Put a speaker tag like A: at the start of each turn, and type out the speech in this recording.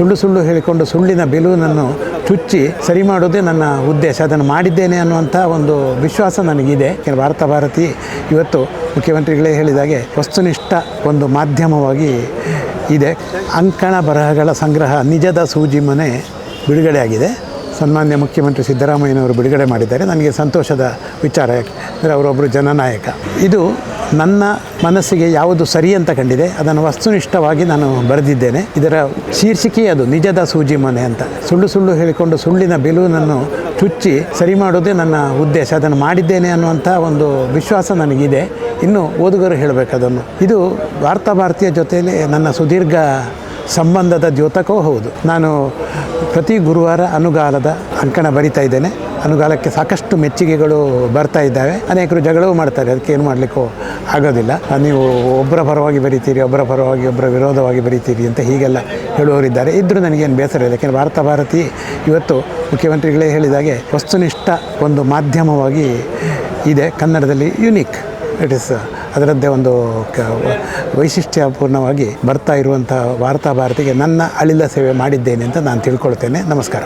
A: ಸುಳ್ಳು ಸುಳ್ಳು ಹೇಳಿಕೊಂಡು ಸುಳ್ಳಿನ ಬೆಲೂನನ್ನು ಚುಚ್ಚಿ ಸರಿ ಮಾಡೋದೇ ನನ್ನ ಉದ್ದೇಶ. ಅದನ್ನು ಮಾಡಿದ್ದೇನೆ ಅನ್ನುವಂಥ ಒಂದು ವಿಶ್ವಾಸ ನನಗಿದೆ. ಭಾರತ ಭಾರತಿ ಇವತ್ತು ಮುಖ್ಯಮಂತ್ರಿಗಳೇ ಹೇಳಿದಾಗೆ ವಸ್ತುನಿಷ್ಠ ಒಂದು ಮಾಧ್ಯಮವಾಗಿ ಇದೆ. ಅಂಕಣ ಬರಹಗಳ ಸಂಗ್ರಹ ನಿಜದ ಸೂಜಿ ಮನೆ ಬಿಡುಗಡೆಯಾಗಿದೆ ಸನ್ಮಾನ್ಯ ಮುಖ್ಯಮಂತ್ರಿ ಸಿದ್ದರಾಮಯ್ಯನವರು ಬಿಡುಗಡೆ ಮಾಡಿದ್ದಾರೆ. ನನಗೆ ಸಂತೋಷದ ವಿಚಾರ ಯಾಕೆಂದರೆ ಅವರೊಬ್ಬರು ಜನನಾಯಕ. ಇದು ನನ್ನ ಮನಸ್ಸಿಗೆ ಯಾವುದು ಸರಿ ಅಂತ ಕಂಡಿದೆ, ಅದನ್ನು ವಸ್ತುನಿಷ್ಠವಾಗಿ ನಾನು ಬರೆದಿದ್ದೇನೆ. ಇದರ ಶೀರ್ಷಿಕೆ ಅದು, ನಿಜದ ಸೂಜಿ ಮನೆ ಅಂತ. ಸುಳ್ಳು ಸುಳ್ಳು ಹೇಳಿಕೊಂಡು ಸುಳ್ಳಿನ ಬೆಲೂನನ್ನು ಚುಚ್ಚಿ ಸರಿ ಮಾಡೋದೇ ನನ್ನ ಉದ್ದೇಶ, ಅದನ್ನು ಮಾಡಿದ್ದೇನೆ ಅನ್ನುವಂಥ ಒಂದು ವಿಶ್ವಾಸ ನನಗಿದೆ. ಇನ್ನು ಓದುಗರು ಹೇಳಬೇಕು ಅದನ್ನು. ಇದು ವಾರ್ತಾ ಭಾರತೀಯ ಜೊತೆಯಲ್ಲಿ ನನ್ನ ಸುದೀರ್ಘ ಸಂಬಂಧದ ದ್ಯೋತಕವೂ ಹೌದು. ನಾನು ಪ್ರತಿ ಗುರುವಾರ ಅನುಗಾಲದ ಅಂಕಣ ಬರಿತಾ ಇದ್ದೇನೆ. ಅನುಗಾಲಕ್ಕೆ ಸಾಕಷ್ಟು ಮೆಚ್ಚುಗೆಗಳು ಬರ್ತಾ ಇದ್ದಾವೆ. ಅನೇಕರು ಜಗಳವೂ ಮಾಡ್ತಾರೆ. ಅದಕ್ಕೆ ಏನು ಮಾಡಲಿಕ್ಕೂ ಆಗೋದಿಲ್ಲ. ನೀವು ಒಬ್ಬರ ಪರವಾಗಿ ಬರಿತೀರಿ ಒಬ್ಬರ ಪರವಾಗಿ ಒಬ್ಬರ ವಿರೋಧವಾಗಿ ಬರೀತೀರಿ ಅಂತ ಹೀಗೆಲ್ಲ ಹೇಳುವವರಿದ್ದಾರೆ. ಇದ್ದರೂ ನನಗೇನು ಬೇಸರ ಇಲ್ಲ. ಯಾಕೆಂದರೆ ಭಾರತ ಭಾರತಿ ಇವತ್ತು ಮುಖ್ಯಮಂತ್ರಿಗಳೇ ಹೇಳಿದಾಗೆ ವಸ್ತುನಿಷ್ಠ ಒಂದು ಮಾಧ್ಯಮವಾಗಿ ಇದೆ. ಕನ್ನಡದಲ್ಲಿ ಯುನೀಕ್. ಇಟ್ ಇಸ್ ಅದರದ್ದೇ ಒಂದು ವೈಶಿಷ್ಟ್ಯಪೂರ್ಣವಾಗಿ ಬರ್ತಾ ಇರುವಂಥ ವಾರ್ತಾ ಭಾರತಿಗೆ ನನ್ನ ಅಳಿಲ ಸೇವೆ ಮಾಡಿದ್ದೇನೆ ಅಂತ ನಾನು ತಿಳ್ಕೊಳ್ತೇನೆ. ನಮಸ್ಕಾರ.